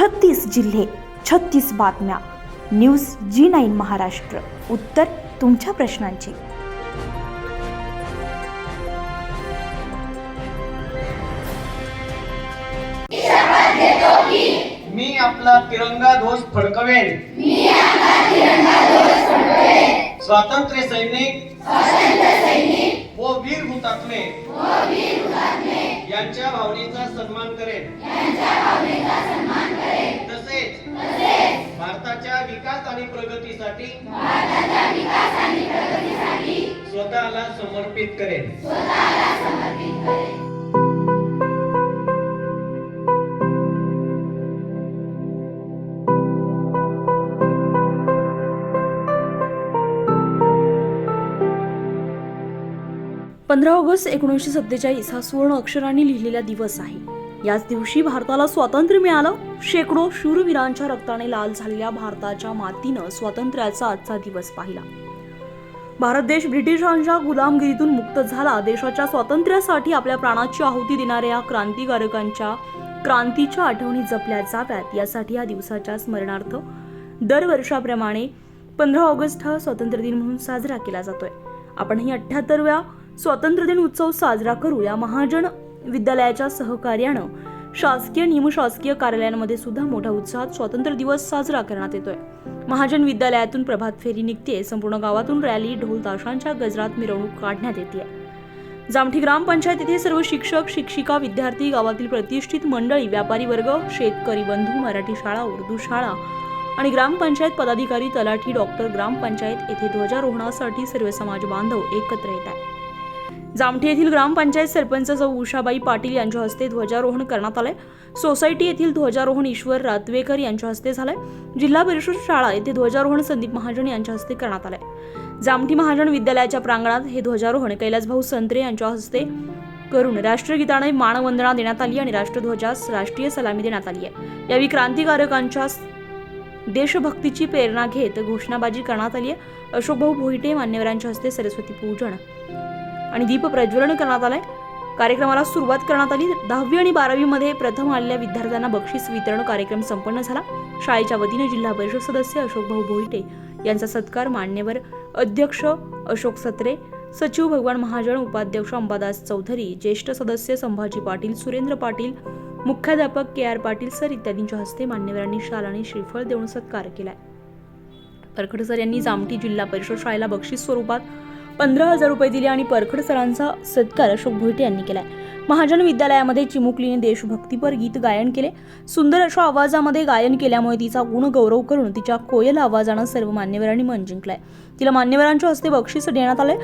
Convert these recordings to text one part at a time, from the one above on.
छत्तीस जिल्हे छत्तीस बातम्या. News G nine Maharashtra. उत्तर तुमच्या प्रश्नांची. मी आपला तिरंगा ध्वज फडकवेन. स्वातंत्र्य सैनिक. व वीर हुतात्मे. यांच्या भावनेचा सन्मान करेन. स्वतःला समर्पित करेन. पंधरा ऑगस्ट एकोणीसशे सत्तेचाळीस हा सुवर्ण अक्षरांनी लिहिलेला दिवस आहे. याच दिवशी भारताला स्वातंत्र्य मिळालं. शेकडो शूरवीरांच्या रक्ताने लाल झालेल्या भारताच्या मातीनं स्वातंत्र्याचा आजचा दिवस पाहिला. भारत देश ब्रिटिशांच्या गुलामगिरीतून मुक्त झाला. देशाच्या स्वातंत्र्यासाठी आपल्या प्राणाची आहुती देणाऱ्या क्रांतिकारकांच्या क्रांतीच्या आठवणी जपल्या जाव्यात. यासाठी या दिवसाच्या स्मरणार्थ दरवर्षाप्रमाणे पंधरा ऑगस्ट हा स्वातंत्र्य दिन म्हणून साजरा केला जातोय. आपणही अठ्ठ्याहत्तरव्या स्वातंत्र्य दिन उत्सव साजरा करू. या महाजन विद्यालयाच्या सहकार्यानं शासकीय निमशासकीय कार्यालयांमध्ये सुद्धा मोठ्या उत्साहात स्वातंत्र्य दिवस साजरा करण्यात येतोय. महाजन विद्यालयातून प्रभात फेरी निघते संपूर्ण गावातून रॅली ढोल ताशांच्या गजरात मिरवणूक काढण्यात येते जामठी ग्रामपंचायत येथे सर्व शिक्षक शिक्षिका विद्यार्थी गावातील प्रतिष्ठित मंडळी व्यापारी वर्ग शेतकरी बंधू मराठी शाळा उर्दू शाळा आणि ग्रामपंचायत पदाधिकारी तलाठी डॉक्टर ग्रामपंचायत येथे ध्वजारोहणासाठी सर्व समाज बांधव एकत्र येत आहे जामठी येथील ग्रामपंचायत सरपंच सौ उषाबाई पाटील यांच्या हस्ते ध्वजारोहण करण्यात आलंय. सोसायटी येथील ध्वजारोहण ईश्वर रातवेकर यांच्या हस्ते झालंय. जिल्हा परिषद शाळा येथे ध्वजारोहण संदीप महाजन यांच्या हस्ते करण्यात आलंय. जामठी महाजन विद्यालयाच्या प्रांगणात हे ध्वजारोहण कैलासभाऊ संत्रे यांच्या हस्ते करून राष्ट्रगीताने मानवंदना देण्यात आली आणि राष्ट्रध्वजास राष्ट्रीय सलामी देण्यात आली आहे. यावेळी क्रांतिकारकांच्या देशभक्तीची प्रेरणा घेत घोषणाबाजी करण्यात आली आहे. अशोकभाऊ भोईटे मान्यवरांच्या हस्ते सरस्वती पूजन आणि दीप प्रज्वलन करण्यात आलंय. कार्यक्रमाला सुरुवात करण्यात आली. दहावी आणि बारावी मध्ये प्रथम आलेल्या विद्यार्थ्यांना बक्षीस वितरण कार्यक्रम संपन्न झाला. शाळेच्या वतीने जिल्हा परिषद सदस्य अशोक भाऊ भोईटे यांचा सत्कार मान्यवर अध्यक्ष अशोक सत्रे सचिव भगवान महाजन उपाध्यक्ष अंबादास चौधरी ज्येष्ठ सदस्य संभाजी पाटील सुरेंद्र पाटील मुख्याध्यापक के आर पाटील सर इत्यादींच्या हस्ते मान्यवरांनी शाल आणि श्रीफळ देऊन सत्कार केलाय. परखड सर यांनी जामठी जिल्हा परिषद शाळेला बक्षीस स्वरूपात पंधरा हजार रुपये दिले आणि परखड सरांचा सत्कार अशोक भोईटे यांनी केलाय. महाजन विद्यालयामध्ये चिमुकलीने देशभक्तीपर गीत गायन केले. सुंदर अशा आवाजामध्ये गायन केल्यामुळे तिचा गुण गौरव करून तिच्या कोयल आवाजानं सर्व मान्यवरांनी मन जिंकलाय. तिला मान्यवरांच्या हस्ते बक्षीस देण्यात आले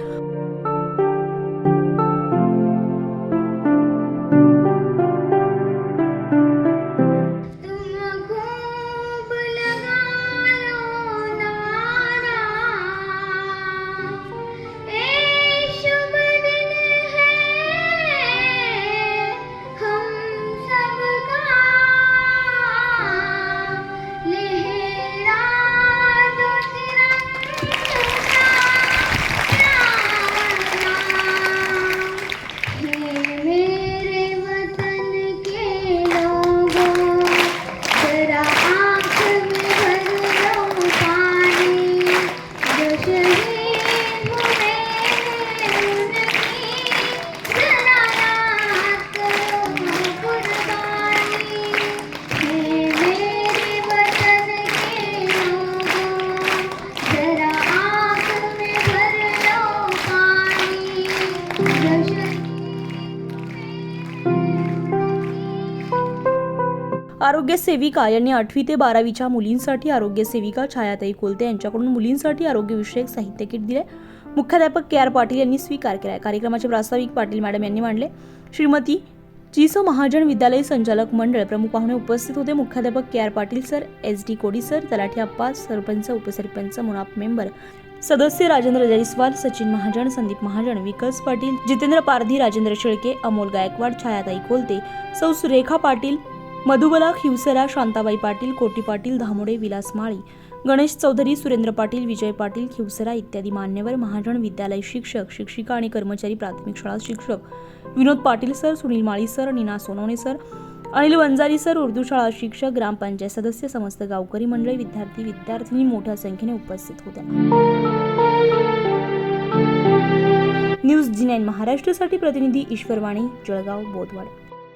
आरोग्य सेविका यांनी आठवी ते बारावीच्या मुलींसाठी आरोग्य सेविका छायाताई कोलते यांच्याकडून मुलींसाठी आरोग्यविषयक साहित्य किट दिले. मुख्याध्यापक के आर पाटील यांनी स्वीकार केला. कार्यक्रमाचे प्रास्ताविक पाटील मॅडम यांनी मांडले. श्रीमती जीस महाजन विद्यालय संचालक मंडळ प्रमुख पाहुणे उपस्थित होते. मुख्याध्यापक K R Patil sir S D Kodi sir तलाठी अप्पा सरपंच उपसरपंच मुनाप मेंबर सदस्य राजेंद्र जयस्वाल सचिन महाजन संदीप महाजन विकास पाटील जितेंद्र पारधी राजेंद्र शेळके अमोल गायकवाड छायाताई कोलते सौ सुरेखा पाटील मधुबला खिवसरा शांताबाई पाटील कोटी पाटील धामोडे विलास माळी गणेश चौधरी सुरेंद्र पाटील विजय पाटील खिवसरा इत्यादी मान्यवर महाजन विद्यालय शिक्षक शिक्षिका आणि कर्मचारी प्राथमिक शाळा शिक्षक. Vinod Patil sir Sunil Mali sir Nina Sonawane sir Anil Vanjari sir Urdu शाळा शिक्षक ग्रामपंचायत सदस्य समस्त गावकरी मंडळी विद्यार्थी विद्यार्थिनी मोठ्या संख्येने उपस्थित होत्या. न्यूज जी नाईन महाराष्ट्रासाठी प्रतिनिधी ईश्वरवाणी जळगाव बोधवाड.